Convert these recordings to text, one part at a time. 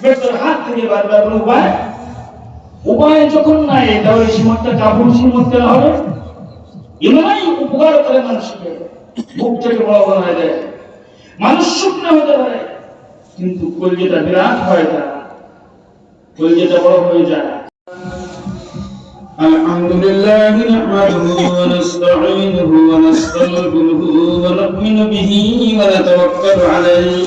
পেটের হাত থেকে বারবার কোনো উপায় উপায় যখন নাই তাহলে সীমানটা কাপড় সীমত কেন হবে এমনই উপকার করে মানুষকে বুক থেকে বড় বড় হয়ে যায় মানুষ শুকনো হতে পারে কিন্তু কলজেটা বিরাট হয় না কলজেটা বড় হয়ে যায় الحمد لله نحمده ونستعينه ونستغفره ونؤمن به ونتوكل عليه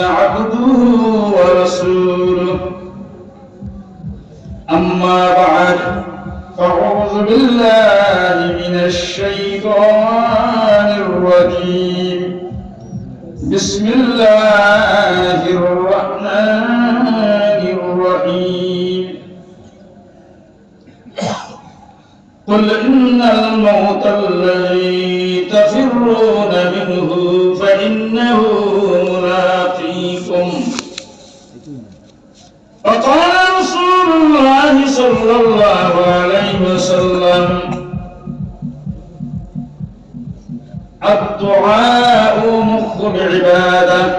عبده ورسوله. أما بعد فأعوذ بالله من الشيطان الرجيم. بسم الله الرحمن الرحيم. قل إن الموت الذي تفرون منه وقال رسول الله صلى الله عليه وسلم الدعاء مخ العبادة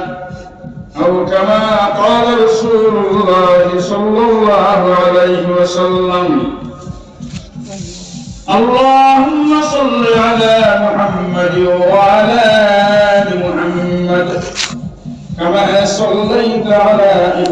أو كما قال رسول الله صلى الله عليه وسلم اللهم صل على محمد وعلى آل محمد كما صليت على إبراهيم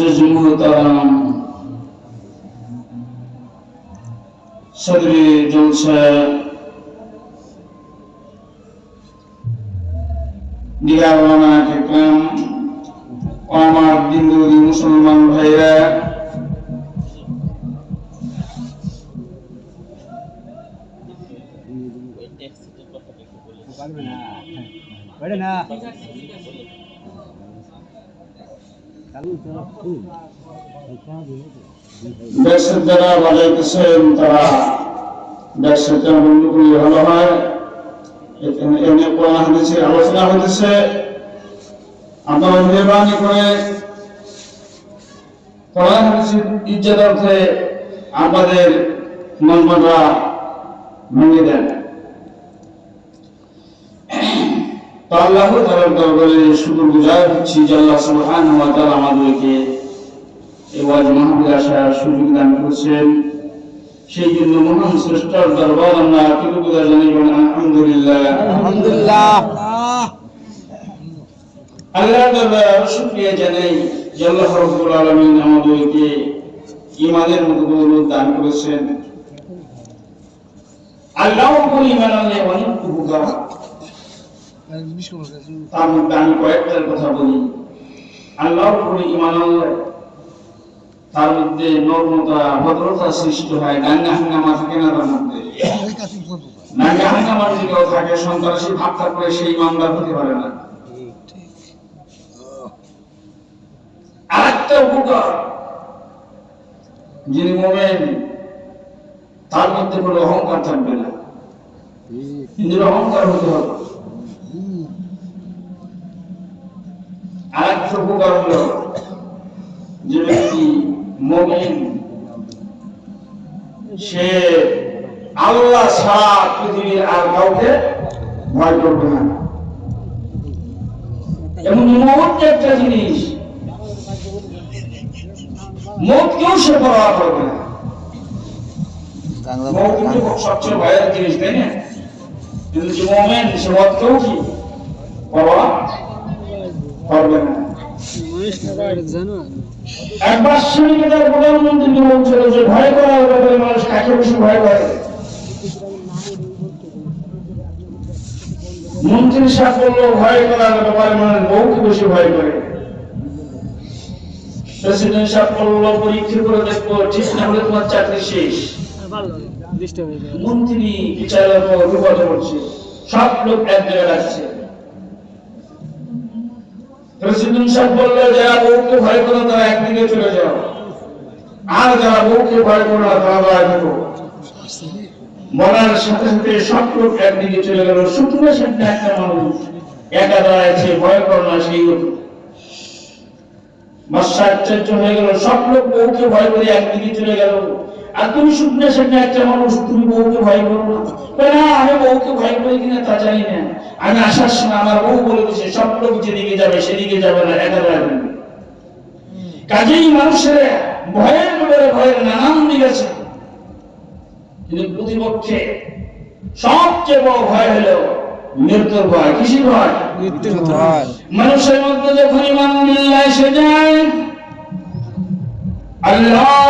Aziz Muhtaram Sadri Jalsa দিয়াবানা দেখলাম আমার হিন্দুদি মুসলমান ভাইরা না ব্যাসের যারা বাজাইতেছেন তারা ব্যাসটা বন্ধ করলে ভালো হয় এখানে এনে কোরআন হাদিসে আলোচনা হইতেছে আপনারা মেহরবানি করে কোরআন হাদিসের ইজ্জতার্থে আমাদের মনমানরা ভেঙে দেন। তো আল্লাহ তাআলার দরবারে শুকর গুজার হচ্ছি যে আল্লাহ আমাদেরকে আসার সুযোগ দান করেছেন। সেই জন্য মহান শ্রেষ্ঠর দরবার আমরা কৃতজ্ঞতা জানাই বলেন আলহামদুলিল্লাহ। আলহামদুলিল্লাহ। আল্লাহ দরবার শুকরিয়া জানাই যে আল্লাহ রাব্বুল আলামিন আমাদেরকে ইমানের মতো দান করেছেন। আল্লাহ উপর ইমান আনলে অনেক উপকার। তার মধ্যে আমি কয়েকটার কথা বলি। আল্লাহর উপরে ইমান তার মধ্যে নর্মতা ভদ্রতা সৃষ্টি হয় দাঙ্গা হাঙ্গামা থাকে না তার মধ্যে? দাঙ্গা হাঙ্গামা যদি কেউ থাকে সন্ত্রাসী ভাব থাকলে সেই ইমানদার হতে পারে না। আরেকটা উপকার যিনি মোমেন তার মধ্যে কোনো অহংকার থাকবে না। নিজের অহংকার হতে হবে। আরেকটা উপকার হলো যে ব্যক্তি মমিন সে আল্লাহ ছাড়া পৃথিবীর আর কাউকে ভয় করবে না। এবং মত একটা জিনিস মতকেও সে পরোয়া করবে না। মত কিন্তু সবচেয়ে ভয়ের জিনিস তাই না? কিন্তু যে মোমেন সে মতকেও কি বাবা পারবে না। একবার শ্রীকে তার প্রধানমন্ত্রীকে বলছিল যে ভয় করার ব্যাপারে মানুষ কাকে বেশি ভয় করে? মন্ত্রী সাহেব বলল ভয় করার ব্যাপারে মানুষ বউকে বেশি ভয় করে। প্রেসিডেন্ট সাহেব বলল পরীক্ষা করে দেখব ঠিক না হলে তোমার চাকরি শেষ। মন্ত্রী বিচারের পর বিপদে পড়ছে সব লোক এক জায়গায় রাখছে সাহেব বলল যারা বউকে ভয় করো, তারা একদিকে চলে যাও। আর যারা বউকে ভয় করো না, তারা থাকো বলার সাথে সাথে সব লোক একদিকে চলে গেল। শুকনো সাথে একটা মানুষ একা দাঁড়াইছে, ভয় করো না, সেই আশ্চর্য হয়ে গেল। সব লোক বউকে ভয় করে একদিকে চলে গেল। আর তুমি শুকনো একটা মানুষ তুমি বউকে ভয় করো না। আমি বউকে ভয় করি কিনা তা জানি না। আমি আসার সময় আমার বউ বলে দিচ্ছে সব লোক যেদিকে যাবে সেদিকে যাবে না একা দাঁড়াবে কাজেই মানুষের ভয়ের ব্যাপারে ভয়ের নানান দিক আছে। কিন্তু প্রতিপক্ষে সবচেয়ে বড় ভয় হলো মৃত্যুর ভয়। কিসের ভয়? মানুষের মধ্যে যখন ইমান এসে যায় আল্লাহর প্রতি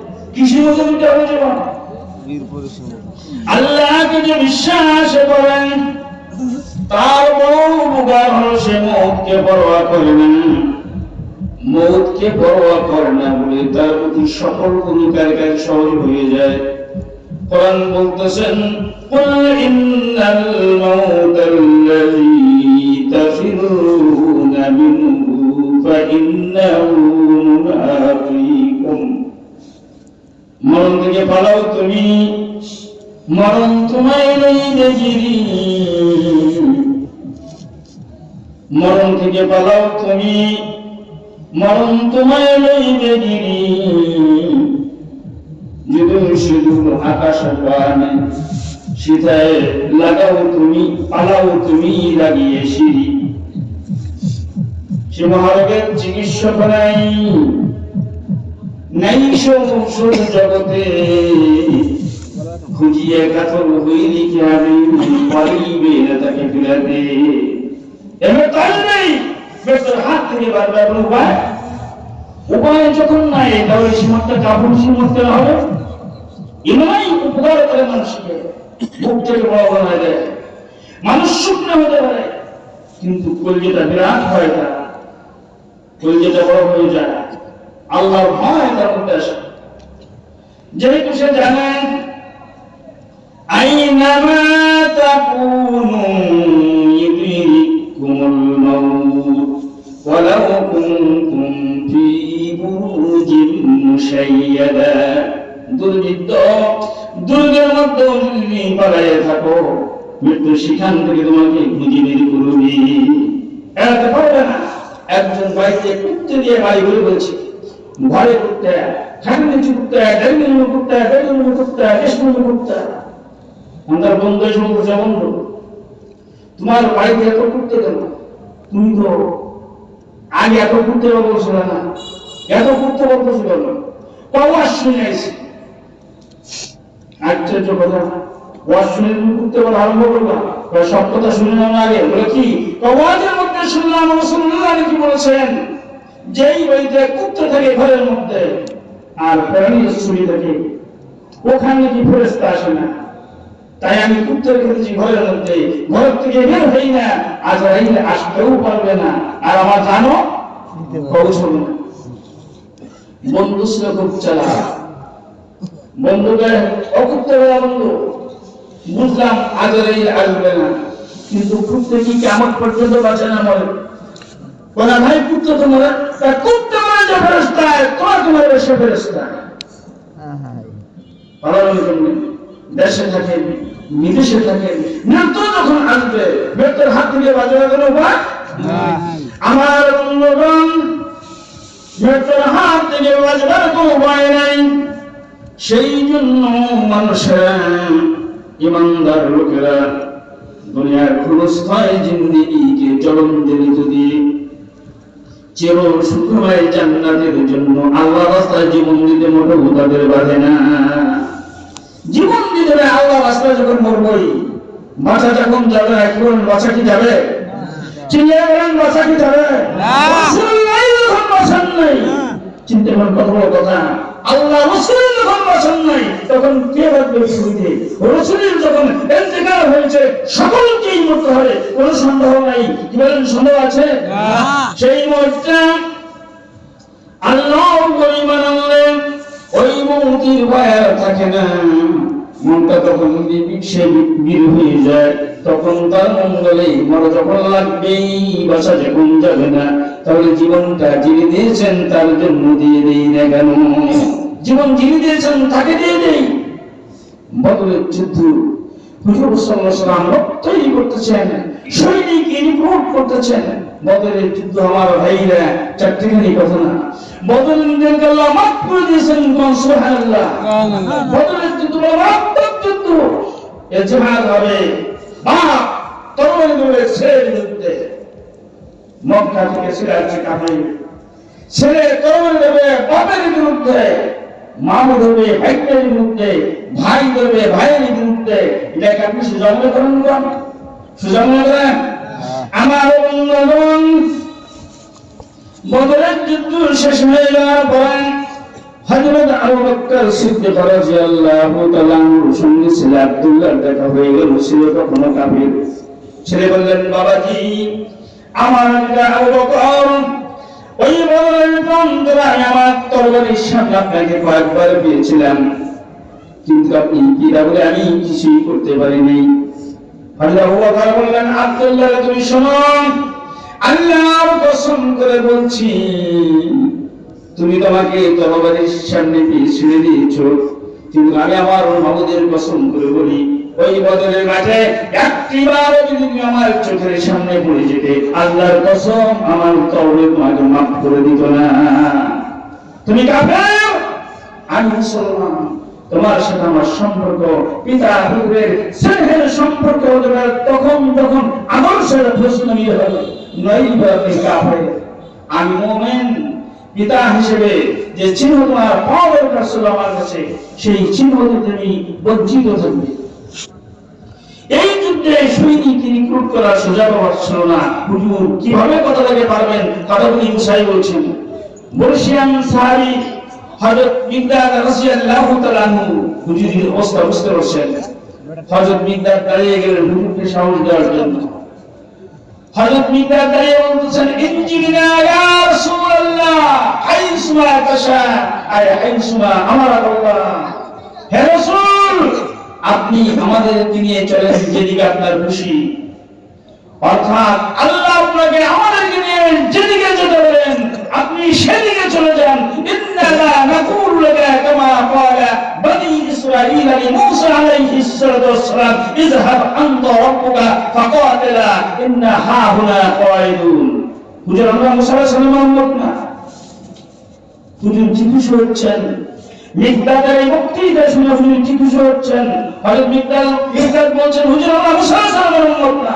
কৃষির মতো দিতে হবে জীবন আল্লাহকে যে বিশ্বাস করেন তার বড় উপকার হলো সে মৌতকে পরোয়া করে না মৌতকে পরোয়া করে না বলে তার প্রতি সকল গুণকার কাজ সহজ হয়ে যায় কোরআন বলতেছেন قل إن الموت الذي تفرون منه فإنه থেকে পালাও তুমি, মরণ তোমায় লইবে গিরি মরণ থেকে পালাও তুমি, মরণ তোমায় লইবে গিরি যদি শুধু আকাশ পানে সীতায় লাগাও তুমি, পালাও তুমি লাগিয়ে সিঁড়ি। সে মহারোগের চিকিৎসক নাই নাই ঔষধ জগতে। খুঁজিয়ে কাতর হইলি কি আমি পারিবে না তাকে ফিরাতে? এবার তাই নেই বেতর হাত থেকে বারবার উপায় উপায় যখন নাই, তাহলে সীমান্ত কাপড় সীমান্ত হবে? ইমাই উপকার করে মানুষকে বুক থেকে বড় বানায় দেয় মানুষ শুকনো হতে পারে, কিন্তু কলজেটা বিরাট হয় তার কলজেটা বড় হয়ে যায়। আল্লাহর ভয় তার মধ্যে আসে। যেহেতু সে জানেন থাকো মৃত্যু সেখান থেকে তোমাকে খুঁজে বের করবে একজন বাড়িতে কুত্তে দিয়ে বাড়ি ঘুরে বলছে। ঘরে কুত্তে খান নিচু কুত্তে ডাইনিং রুমে কুত্তে ডাইনিং রুমে কুত্তে রেস্ট রুমে কুত্তে আমার বন্ধু বলছে বন্ধু, তোমার বাড়িতে এত কুত্তে কেন? তুমি তো আগে এত কুত্তে বলছিল না। এত কুত্তে বলতেছিল না। পাওয়ার শুনে আশ্চর্য কথা। শুনে তুমি করতে আরম্ভ করবা। সব কথা শুনে আগে। বলে কি? মধ্যে শুনলাম রসুল্লাহ কি বলেছেন যেই কুত্তে থাকে ঘরের মধ্যে, আর শুয়ে থাকে, ওখানে কি ফেরেস্তা আসে না? তাই আমি ঘরের মধ্যে ঘর থেকে বের হই না আজ রাইলে আসতেও পারবে না, আর আমার জানো কৌশল বন্ধু ছিল খুব চালা বন্ধুকে অকুত্তে বেলা বন্ধু, বুঝলাম আজ এই আসবে না। কিন্তু কুত্তে কি কেমন পর্যন্ত বাঁচে না মরে কোনা ভাই কুত্তে তো মরে তা কুত্তে মরে যে ফেরস্তায় তোমার তোমার বেশি ফেরস্তায় পালানোর জন্য দেশে থাকেন বিদেশে থাকেন মৃত্যু যখন আসবে মৃত্যুর থেকে বাঁচার কোনো উপায় আমার বন্ধুগণ মৃত্যুর হাত থেকে বাঁচবার কোনো উপায় নাই। সেই জন্য মানুষের ইমানদার লোকেরা দুনিয়ার ক্ষণস্থায়ী জিন্দিগিকে জলঞ্জলিত দিয়ে চির সুখময় জান্নাতের জন্য আল্লাহ রাস্তায় জীবন দিতে মোটে ভূতাদের বাধে না। জীবন দিতে হবে আল্লাহ রাস্তায় যখন মরবই বাঁচা যখন যাবে এখন বাসা কি যাবে? চিনিয়ে বাসা কি যাবে? যখন নাই চিন্তা করার কথা কথা। আল্লাহ রসুলের যখন বাসন নাই তখন কে রাখবে শুরুতে রসুলের যখন এন্তেকার হয়েছে সকলকেই মরতে হবে। কোনো সন্দেহ নাই। কি বলেন সন্দেহ আছে? সেই মুহূর্তে আল্লাহ গরিমান আনলেন ওই মুক্তির ভয় থাকে না। মনটা তখন বিপিসে বীর হয়ে যায়। তখন তার মঙ্গলে মর যখন লাগবেই, বাসা যখন যাবে না। তাহলে জীবনটা যিনি দিয়েছেন, তার জন্য দিয়ে দেই না কেন? জীবন যিনি দিয়েছেন, তাকে দিয়ে দেই। বদলের যুদ্ধ, হুজুর ওয়াসাল্লাম তৈরি করতেছেন, সৈনিক রিক্রুট করতেছেন। বদলের যুদ্ধ আমার ভাইরা, চারটিখানি কথা না। বদলের আল্লাহ মাফ করে দিয়েছেন কোন সুবহানাল্লাহ। বদলের যুদ্ধ হলো মারাত্মক যুদ্ধ। এ জিহাদ হবে বাপ তরবারি ধরে ছেলের বিরুদ্ধে। মক্কা থেকে ছেলে আছে কাফির। ছেলে তরবারি দেবে বাপের বিরুদ্ধে। মামু ধরবে ভাইয়ের বিরুদ্ধে। ভাই ধরবে ভাইয়ের বিরুদ্ধে। আপনি সুযোগ মনে করেন মনে করেন? যুদ্ধ শেষ হয়ে যাওয়ার পরে হযরত আবু বকর সিদ্দিক রাদিয়াল্লাহু তাআলা সঙ্গে আব্দুল্লাহ দেখা হয়ে গেল। কাফির। ছেলে বললেন, বাবাজি, আমার আবু বকর, ওই প্রান্তরায় আমার তরবারির সামনে আপনাকে কয়েকবার পেয়েছিলাম কিন্তু আপনি কি বলে আমি কিছুই করতে পারিনি? আল্লাহ বকর বললেন, আব্দুল্লাহ, তুমি শোনো আল্লাহর কসম করে বলছি, তুমি তোমাকে তরবারির সামনে ছেড়ে দিয়েছ, কিন্তু আমি আমার মাবুদের কসম করে বলি, ওই বদলের মাঝে একটিবার যদি তুমি আমার চোখের সামনে পড়ে যেতে, আল্লাহর কসম আমার তবে তোমাকে মাফ করে দিত না। তুমি কাফের? আমি মুসলমান। তোমার সাথে আমার সম্পর্ক, পিতা পুত্রের স্নেহের সম্পর্ক তখন তখন আদর্শের প্রশ্ন নিয়ে হবে আমি পিতা হিসেবে যে চিহ্ন তোমার দরকার ছিল আমার কাছে, সেই চিহ্ন বঞ্চিত থাকবে। এই যুদ্ধে সৈনিক রিক্রুট করার সোজা ছিল না। কীভাবে কথা বলতে পারবেন? কথাগুলি মুসাই বলছেন, বর্ষিয়ান সাহাবি হযরত মিকদাদ রাদিয়াল্লাহু তাআলা হুজুরের অবস্থা বুঝতে পারছেন হযরত দাঁড়িয়ে গেলেন হুজুরকে সাহস দেওয়ার জন্য। হযরত দাঁড়িয়ে বলতেছেন ইনজিনা ইয়া রাসূলুল্লাহ তাশা আমার আল্লাহ। হে রাসূল, আপনি আমাদের নিয়ে চলেন, যেদিকে আপনার খুশি। অর্থাৎ আল্লাহ আপনাকে আমাদেরকে নিয়ে যেদিকে যেতে বলেন না। হুজুর হচ্ছেন মিকদাদের এই বক্তৃতা শুনে জিজ্ঞেস হচ্ছেন হযরত বলছেন, হুজুর, আমরা মুসা আলাইহিস না।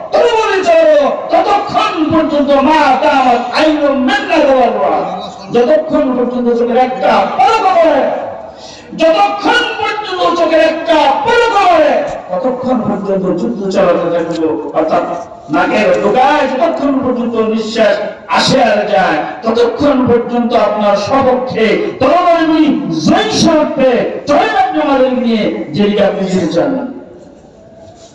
তরবারি যতক্ষণ পর্যন্ত চোখের একটা ততক্ষণ পর্যন্ত যুদ্ধ চালাতে থাকব অর্থাৎ নাকের ঢোকায় যতক্ষণ পর্যন্ত নিঃশ্বাস আসে আর যায়, ততক্ষণ পর্যন্ত আপনার সপক্ষে তরবারি জয় সাপে চলে আপনি নিয়ে, যেদিকে আপনি যেতে চান